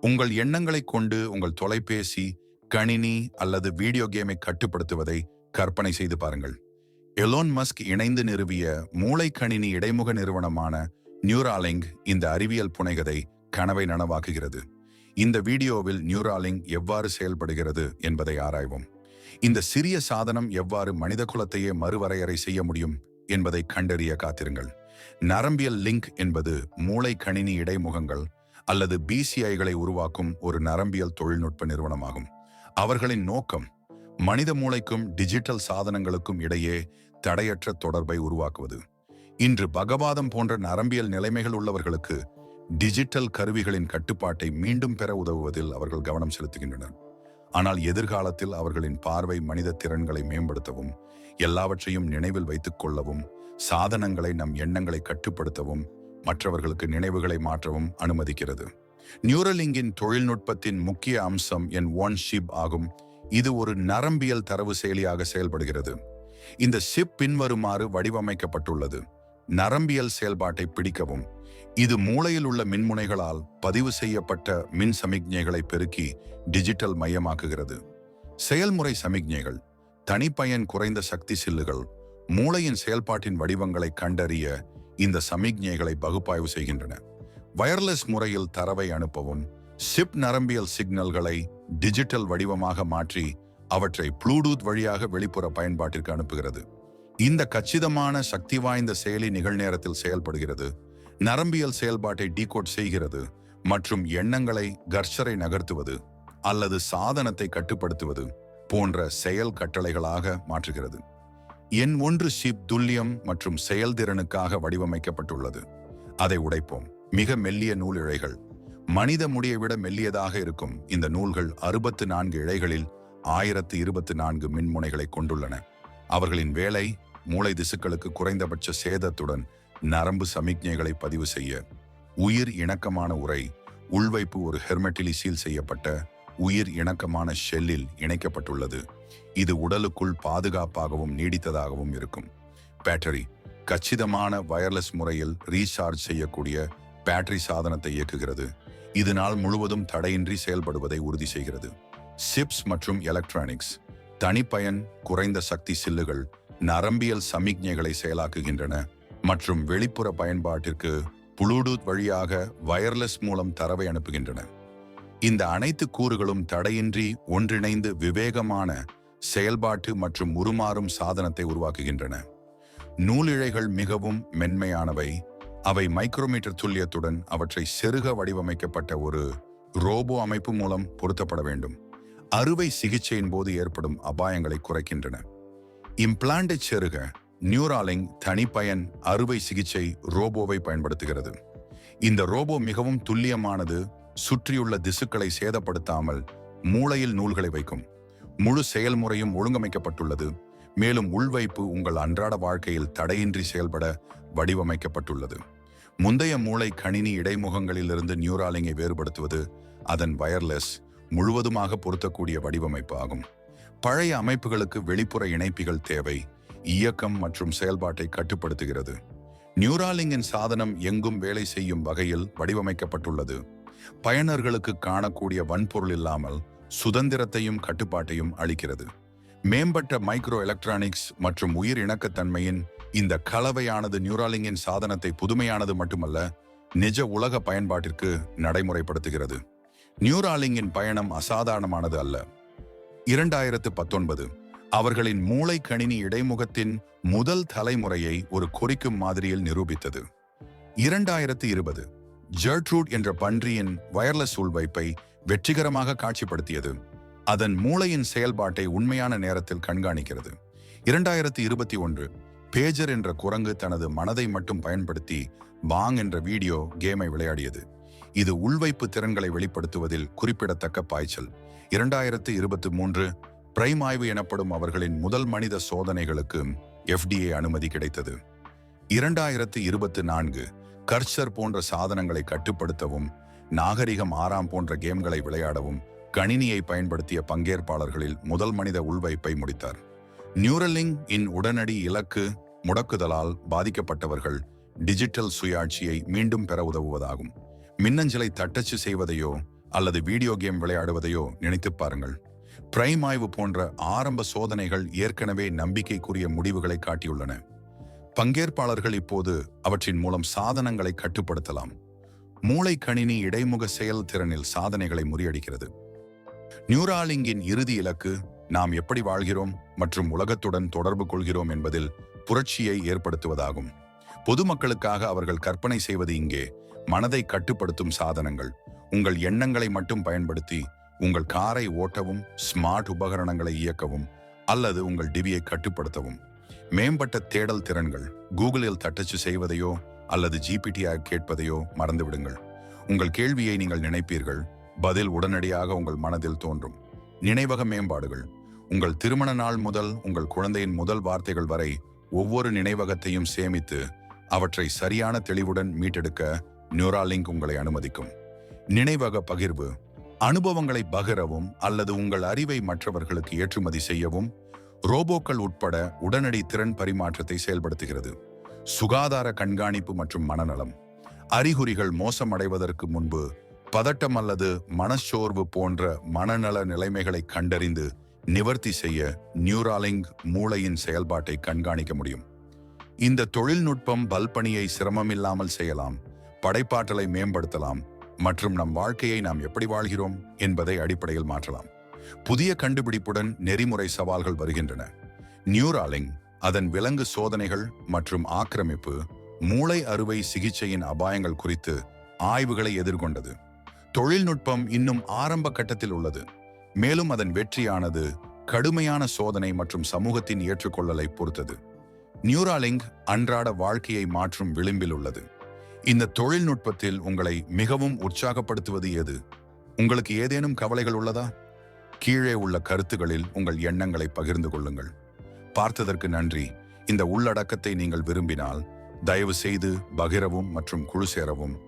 உங்கள் எண்ணங்களைக் கொண்டு உங்கள் தொலைபேசி கணினி அல்லது வீடியோ கேமை கட்டுப்படுத்துவதை கற்பனை செய்து பாருங்கள். எலோன் மஸ்க் இணைந்து நிறுவிய மூளை கணினி இடைமுக நிறுவனமான நியூராலிங் இந்த அறிவியல் புனைகதை கனவை நனவாக்குகிறது. இந்த வீடியோவில் நியூராலிங் எவ்வாறு செயல்படுகிறது என்பதை ஆராய்வோம். இந்த சிறிய சாதனம் எவ்வாறு மனித குலத்தையே மறுவரையறை செய்ய முடியும் என்பதை கண்டறிய காத்திருங்கள். நரம்பியல் லிங்க் என்பது மூளை கணினி இடைமுகங்கள் அல்லது பிசிஐகளை உருவாக்கும் ஒரு நரம்பியல் தொழில்நுட்ப நிறுவனமாகும். அவர்களின் நோக்கம் மனித மூளைக்கும் டிஜிட்டல் சாதனங்களுக்கும் இடையே தடையற்ற தொடர்பை உருவாக்குவது. இன்று பகவாதம் போன்ற நரம்பியல் நிலைமைகள் உள்ளவர்களுக்கு டிஜிட்டல் கருவிகளின் கட்டுப்பாட்டை மீண்டும் பெற உதவுவதில் அவர்கள் கவனம் செலுத்துகின்றனர். ஆனால் எதிர்காலத்தில் அவர்களின் பார்வை மனித திறன்களை மேம்படுத்தவும் எல்லாவற்றையும் நினைவில் வைத்துக் கொள்ளவும் சாதனங்களை நம் எண்ணங்களை கட்டுப்படுத்தவும் மற்றவர்களுக்கு நினைவுகளை மாற்றவும் அனுமதிக்கிறது. நியூரலிங்கின் தொழில்நுட்பத்தின் முக்கிய அம்சம் என் ஒன் ஷிப் ஆகும். இது ஒரு நரம்பியல் தரவு செயலியாக செயல்படுகிறது. இந்த ஷிப் பின்வருமாறு வடிவமைக்கப்பட்டுள்ளது. நரம்பியல் செயல்பாட்டை பிடிக்கவும். இது மூளையில் உள்ள மின்முனைகளால் பதிவு செய்யப்பட்ட மின் சமிக்ஞைகளை பெருக்கி டிஜிட்டல் மையமாக்குகிறது. செயல்முறை சமிக்ஞைகள் தனிப்பயன் குறைந்த சக்தி சில்லுகள் மூளையின் செயல்பாட்டின் வடிவங்களை கண்டறிய இந்த சமிக்ஞைகளை பகுப்பாய்வு செய்கின்றன. வயர்லெஸ் முறையில் தரவை அனுப்பவும் சிப் நரம்பியல் சிக்னல்களை டிஜிட்டல் வடிவமாக மாற்றி அவற்றை ப்ளூடூத் வழியாக வெளிப்புற பயன்பாட்டிற்கு அனுப்புகிறது. இந்த கச்சிதமான சக்தி வாய்ந்த செயலி நிகழ்நேரத்தில் செயல்படுகிறது. நரம்பியல் செயல்பாட்டை டீகோட் செய்கிறது மற்றும் எண்ணங்களை கர்ஷரை நகர்த்துவது அல்லது சாதனத்தை கட்டுப்படுத்துவது போன்ற செயல் கட்டளைகளாக மாற்றுகிறது. என் ஒன்று ஷிப் துல்லியம் மற்றும் செயல்திறனுக்காக வடிவமைக்கப்பட்டுள்ளது. அதை உடைப்போம். மிக மெல்லிய நூல் இழைகள் மனித முடியை விட மெல்லியதாக இருக்கும் இந்த நூல்கள் அறுபத்து நான்கு இழைகளில் ஆயிரத்து இருபத்து நான்கு மின்முனைகளை கொண்டுள்ளன. அவர்களின் வேலை மூளை திசுக்களுக்கு குறைந்தபட்ச சேதத்துடன் நரம்பு சமிக்ஞைகளை பதிவு செய்ய. உயிர் இணக்கமான உரை உள்வைப்பு ஒரு ஹெர்மெட்டிலி சீல் செய்யப்பட்ட உயிர் இணக்கமான ஷெல்லில் இணைக்கப்பட்டுள்ளது. இது உடலுக்குள் பாதுகாப்பாகவும் நீடித்ததாகவும் இருக்கும். பேட்டரி கச்சிதமான வயர்லெஸ் முறையில் ரீசார்ஜ் செய்யக்கூடிய பேட்டரி சாதனத்தை இயக்குகிறது. இது நாள் முழுவதும் தடையின்றி செயல்படுவதை உறுதி செய்கிறது. சிப்ஸ் மற்றும் எலக்ட்ரானிக்ஸ் தனிப்பயன் குறைந்த சக்தி சில்லுகள் நரம்பியல் சமிக்ஞைகளை செயலாக்குகின்றன மற்றும் வெளிப்புற பயன்பாட்டிற்கு புளூடூத் வழியாக வயர்லெஸ் மூலம் தரவை அனுப்புகின்றன. இந்த அனைத்து கூறுகளும் தடையின்றி ஒன்றிணைந்து விவேகமான செயல்பாட்டு மற்றும் உருமாறும் சாதனத்தை உருவாக்குகின்றன. நூலிழைகள் மிகவும் மென்மையானவை. அவை மைக்ரோமீட்டர் துல்லியத்துடன் அவற்றை செருக வடிவமைக்கப்பட்ட ஒரு ரோபோ அமைப்பு மூலம் பொருத்தப்பட வேண்டும். அறுவை சிகிச்சையின் போது ஏற்படும் அபாயங்களை குறைக்கின்றன. இம்ப்ளாண்டை செருக நியூராலிங் தனிப்பயன் அறுவை சிகிச்சை ரோபோவை பயன்படுத்துகிறது. இந்த ரோபோ மிகவும் துல்லியமானது சுற்றியுள்ள திசுக்களை சேதப்படுத்தாமல் மூளையில் நூல்களை வைக்கும். முழு செயல்முறையும் ஒழுங்கமைக்கப்பட்டுள்ளது. மேலும் உள்வைப்பு உங்கள் அன்றாட வாழ்க்கையில் தடையின்றி செயல்பட வடிவமைக்கப்பட்டுள்ளது. முந்தைய மூளை கணினி இடைமுகங்களிலிருந்து நியூராலிங்கை வேறுபடுத்துவது அதன் வயர்லெஸ் முழுவதுமாக பொருத்தக்கூடிய வடிவமைப்பு ஆகும். பழைய அமைப்புகளுக்கு வெளிப்புற இணைப்பிகள் தேவை இயக்கம் மற்றும் செயல்பாட்டை கட்டுப்படுத்துகிறது. நியூராலிங்கின் சாதனம் எங்கும் வேலை செய்யும் வகையில் வடிவமைக்கப்பட்டுள்ளது. பயனர்களுக்கு காணக்கூடிய வன்பொருள் இல்லாமல் சுதந்திரத்தையும் கட்டுப்பாட்டையும் அளிக்கிறது. மேம்பட்ட மைக்ரோ எலக்ட்ரானிக்ஸ் மற்றும் உயிர் இணக்கத்தன்மையின் இந்த கலவையானது நியூராலிங்கின் சாதனத்தை புதுமையானது மட்டுமல்ல நிஜ உலக பயன்பாட்டிற்கு நடைமுறைப்படுத்துகிறது. நியூராலிங்கின் பயணம் அசாதாரணமானது அல்ல. இரண்டாயிரத்து பத்தொன்பது அவர்களின் மூளை கணினி இடைமுகத்தின் முதல் தலைமுறையை ஒரு குறிக்கும் மாதிரியில் நிரூபித்தது. இரண்டாயிரத்து இருபது ஜெர்ட்ரூட் என்ற பன்றியின் வயர்லெஸ் உள்வைப்பை வெற்றிகரமாக காட்சிப்படுத்தியது. அதன் மூளையின் செயல்பாட்டை உண்மையான நேரத்தில் கண்காணிக்கிறது. இரண்டாயிரத்தி இருபத்தி ஒன்று பேஜர் என்ற குரங்கு தனது மனதை மட்டும் பயன்படுத்தி பாங் என்ற வீடியோ கேமை விளையாடியது. இது உள்வைப்பு திறன்களை வெளிப்படுத்துவதில் குறிப்பிடத்தக்க பாய்ச்சல். இரண்டாயிரத்து இருபத்தி மூன்று பிரைம் ஆய்வு எனப்படும் அவர்களின் முதல் மனித சோதனைகளுக்கு எஃப்டிஏ அனுமதி கிடைத்தது. இரண்டாயிரத்து இருபத்தி நான்கு கர்ச்சர் போன்ற சாதனங்களை கட்டுப்படுத்தவும் நாகரிகம் ஆறாம் போன்ற கேம்களை விளையாடவும் கணினியை பயன்படுத்திய பங்கேற்பாளர்களில் முதல் மனித உள்வைப்பை முடித்தார். நியூரலிங் இன் உடனடி இலக்கு முடக்குதலால் பாதிக்கப்பட்டவர்கள் டிஜிட்டல் சுயாட்சியை மீண்டும் பெற உதவுவதாகும். மின்னஞ்சலை தட்டச்சு செய்வதையோ அல்லது வீடியோ கேம் விளையாடுவதையோ நினைத்துப் பாருங்கள். பிரைம் ஆய்வு போன்ற ஆரம்ப சோதனைகள் ஏற்கனவே நம்பிக்கைக்குரிய முடிவுகளை காட்டியுள்ளன. பங்கேற்பாளர்கள் இப்போது அவற்றின் மூலம் சாதனங்களை கட்டுப்படுத்தலாம். மூளை கணினி இடைமுக செயல்திறனில் சாதனைகளை முறியடிக்கிறது. நியூராலிங்கின் இறுதி இலக்கு நாம் எப்படி வாழ்கிறோம் மற்றும் உலகத்துடன் தொடர்பு கொள்கிறோம் என்பதில் புரட்சியை ஏற்படுத்துவதாகும். பொதுமக்களுக்காக அவர்கள் கற்பனை செய்வது இங்கே மனதை கட்டுப்படுத்தும் சாதனங்கள். உங்கள் எண்ணங்களை மட்டும் பயன்படுத்தி உங்கள் காரை ஓட்டவும் ஸ்மார்ட் உபகரணங்களை இயக்கவும் அல்லது உங்கள் டிவியை கட்டுப்படுத்தவும். மேம்பட்ட தேடல் திறன்கள் கூகுளில் தட்டச்சு செய்வதையோ அல்லது ஜிபிடியாக கேட்பதையோ மறந்துவிடுங்கள். உங்கள் கேள்வியை நீங்கள் நினைப்பீர்கள். பதில் உடனடியாக உங்கள் மனதில் தோன்றும். நினைவக மேம்பாடுகள். உங்கள் திருமண நாள் முதல் உங்கள் குழந்தையின் முதல் வார்த்தைகள் வரை ஒவ்வொரு நினைவகத்தையும் சேமித்து அவற்றை சரியான தெளிவுடன் மீட்டெடுக்க நியூராலிங்க் உங்களை அனுமதிக்கும். நினைவக பகிர்வு. அனுபவங்களை பகிரவும் அல்லது உங்கள் அறிவை மற்றவர்களுக்கு ஏற்றுமதி செய்யவும் ரோபோக்கள் உட்பட உடனடி திறன் பரிமாற்றத்தை செயல்படுத்துகிறது. சுகாதார கண்காணிப்பு மற்றும் மனநலம். அறிகுறிகள் மோசமடைவதற்கு முன்பு பதட்டம் அல்லது மனச்சோர்வு போன்ற மனநல நிலைமைகளை கண்டறிந்து நிவர்த்தி செய்ய நியூராலிங் மூளையின் செயல்பாட்டை கண்காணிக்க முடியும். இந்த தொழில்நுட்பம் பல்பணியை சிரமமில்லாமல் செய்யலாம் படைப்பாற்றலை மேம்படுத்தலாம் மற்றும் நம் வாழ்க்கையை நாம் எப்படி வாழ்கிறோம் என்பதை அடிப்படையில் மாற்றலாம். புதிய கண்டுபிடிப்புடன் நெறிமுறை சவால்கள் வருகின்றன. நியூராலிங் அதன் விலங்கு சோதனைகள் மற்றும் ஆக்கிரமிப்பு மூளை அறுவை சிகிச்சையின் அபாயங்கள் குறித்து ஆய்வுகளை எதிர்கொண்டது. தொழில்நுட்பம் இன்னும் ஆரம்ப கட்டத்தில் உள்ளது. மேலும் அதன் வெற்றியானது கடுமையான சோதனை மற்றும் சமூகத்தின் ஏற்றுக்கொள்ளலை பொறுத்தது. நியூராலிங்க் அன்றாட வாழ்க்கையை மாற்றும் விளிம்பில் உள்ளது. இந்த தொழில்நுட்பத்தில் உங்களை மிகவும் உற்சாகப்படுத்துவது எது உங்களுக்கு ஏதேனும் கவலைகள் உள்ளதா? கீழே உள்ள கருத்துகளில் உங்கள் எண்ணங்களை பகிர்ந்து கொள்ளுங்கள். பார்த்ததற்கு நன்றி. இந்த உள்ளடக்கத்தை நீங்கள் விரும்பினால் தயவு செய்து பகிரவும் மற்றும் குழு சேரவும்.